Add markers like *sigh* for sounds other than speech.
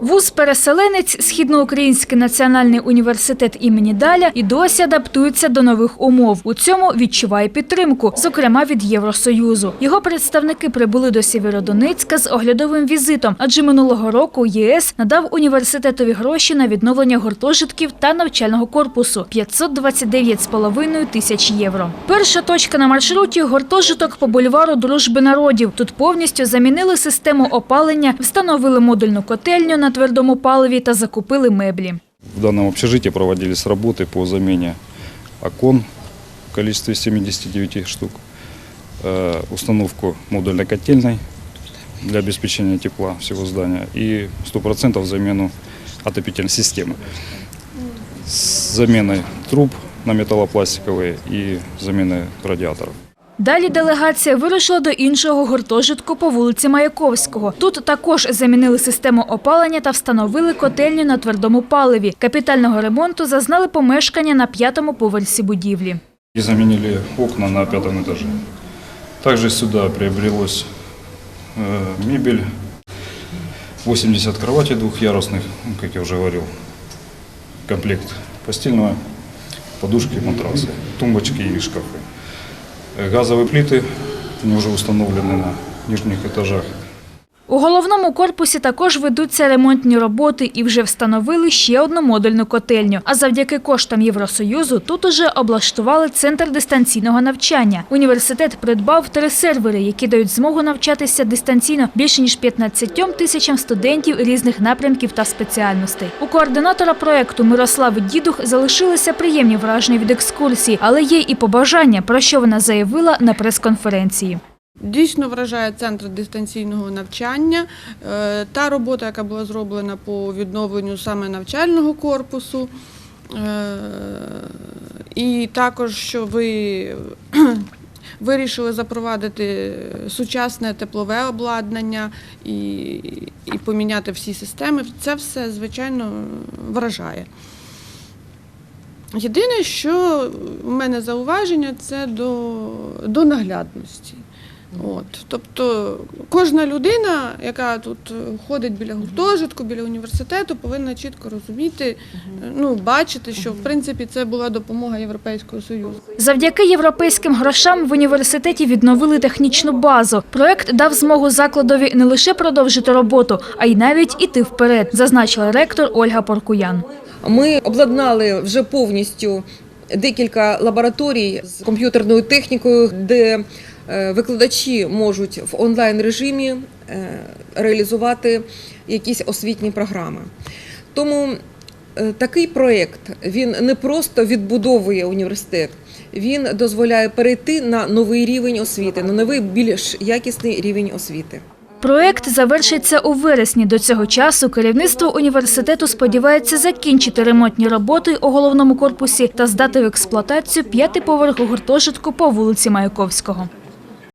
Вуз переселенець Східноукраїнський національний університет імені Даля і досі адаптується до нових умов. У цьому відчуває підтримку, зокрема від Євросоюзу. Його представники прибули до Сєвєродонецька з оглядовим візитом, адже минулого року ЄС надав університетові гроші на відновлення гуртожитків та навчального корпусу 529,5 тисяч євро. Перша точка на маршруті гуртожиток по бульвару Дружби народів. Тут повністю замінили систему опалення, встановили модульну котельню на твердому паливі та закупили меблі. В данном общежитии проводились работы по замене окон в количестве 79 штук, э, установку модульной котельной для обеспечения тепла всего здания и 100% замену отопительной системы с заменой труб на металлопластиковые и заменой радиаторов. Далі делегація вирушила до іншого гуртожитку по вулиці Маяковського. Тут також замінили систему опалення та встановили котельню на твердому паливі. Капітального ремонту зазнали помешкання на п'ятому поверсі будівлі. И заменили окна на пятом этаже. Также сюда приобрелась э, мебель, 80 кроватей двухъярусных, ну, как я уже говорил, комплект постельного, подушки, матрасы, тумбочки и шкафы. Э, Газовые плиты, они уже установлены на нижних этажах. У головному корпусі також ведуться ремонтні роботи і вже встановили ще одну модульну котельню. А завдяки коштам Євросоюзу тут уже облаштували центр дистанційного навчання. Університет придбав три сервери, які дають змогу навчатися дистанційно більше ніж 15 тисячам студентів різних напрямків та спеціальностей. У координатора проекту Мирослави Дідух залишилися приємні враження від екскурсії, але є і побажання, про що вона заявила на прес-конференції. Дійсно вражає центр дистанційного навчання. Е, Та робота, яка була зроблена по відновленню саме навчального корпусу. Е, І також, що ви *clears throat* вирішили запровадити сучасне теплове обладнання і, і поміняти всі системи. Це все, звичайно, вражає. Єдине, що в мене зауваження, це до, до наглядності. От, тобто кожна людина, яка тут ходить біля гуртожитку, біля університету, повинна чітко розуміти, ну бачити, що в принципі це була допомога Європейського союзу. Завдяки європейським грошам в університеті відновили технічну базу. Проект дав змогу закладові не лише продовжити роботу, а й навіть іти вперед, зазначила ректор Ольга Поркуян. Ми обладнали вже повністю декілька лабораторій з комп'ютерною технікою, де е, викладачі можуть в онлайн режимі е, реалізувати якісь освітні програми. Тому е, такий проєкт він не просто відбудовує університет, він дозволяє перейти на новий рівень освіти, на новий більш якісний рівень освіти. Проект завершиться у вересні. До цього часу керівництво університету сподівається закінчити ремонтні роботи у головному корпусі та здати в експлуатацію п'ятий поверх гуртожитку по вулиці Маяковського.